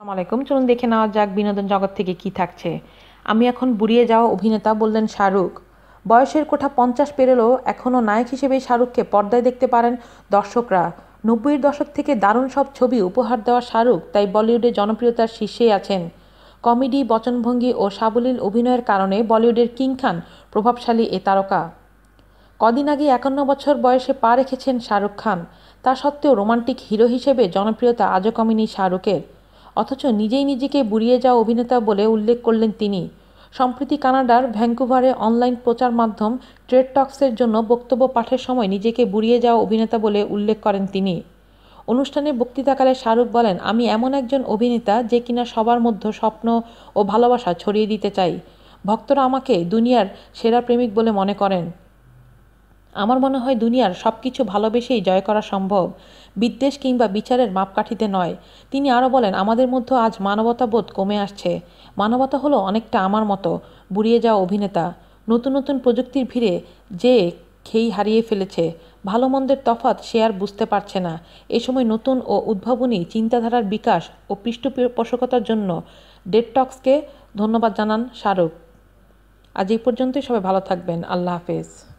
আসসালামু আলাইকুম। চলুন দেখে নেওয়া যাক বিনোদন জগৎ থেকে কি থাকছে। আমি এখন বুড়িয়ে যাওয়া অভিনেতা বললেন শাহরুখ। বয়সের কোঠা পঞ্চাশ পেরোলেও এখনও নায়ক হিসেবে শাহরুখকে পর্দায় দেখতে পারেন দর্শকরা। নব্বইয়ের দশক থেকে দারুণ সব ছবি উপহার দেওয়া শাহরুখ, তাই বলিউডে জনপ্রিয়তার শীর্ষেই আছেন। কমেডি, বচনভঙ্গি ও সাবলীল অভিনয়ের কারণে বলিউডের কিং খান প্রভাবশালী এ তারকা। কদিন আগে একান্ন বছর বয়সে পা রেখেছেন শাহরুখ খান। তা সত্ত্বেও রোমান্টিক হিরো হিসেবে জনপ্রিয়তা আজও কমেনি শাহরুখের। অথচ নিজেই নিজেকে বুড়িয়ে যাওয়া অভিনেতা বলে উল্লেখ করলেন তিনি। সম্প্রতি কানাডার ভ্যাঙ্কুভারে অনলাইন প্রচার মাধ্যম ট্রেড টক্সের জন্য বক্তব্য পাঠের সময় নিজেকে বুড়িয়ে যাওয়া অভিনেতা বলে উল্লেখ করেন তিনি। অনুষ্ঠানে বক্তৃতাকালে শাহরুখ বলেন, আমি এমন একজন অভিনেতা যে কিনা সবার মধ্যে স্বপ্ন ও ভালোবাসা ছড়িয়ে দিতে চাই। ভক্তরা আমাকে দুনিয়ার সেরা প্রেমিক বলে মনে করেন। আমার মনে হয় দুনিয়ার সব কিছু ভালোবেসেই জয় করা সম্ভব। বিদ্বেষ কিংবা বিচারের মাপকাঠিতে নয়। তিনি আরও বলেন, আমাদের মধ্যে আজ মানবতাবোধ কমে আসছে। মানবতা হলো অনেকটা আমার মতো, বুড়িয়ে যাওয়া অভিনেতা। নতুন নতুন প্রযুক্তির ভিড়ে যে খেই হারিয়ে ফেলেছে, ভালো মন্দের তফাৎ সে আর বুঝতে পারছে না। এ সময় নতুন ও উদ্ভাবনী চিন্তাধারার বিকাশ ও পৃষ্ঠপোষকতার জন্য ডেটটক্সকে ধন্যবাদ জানান শাহরুখ। আজ এই পর্যন্তই সবাই ভালো থাকবেন। আল্লাহ হাফেজ।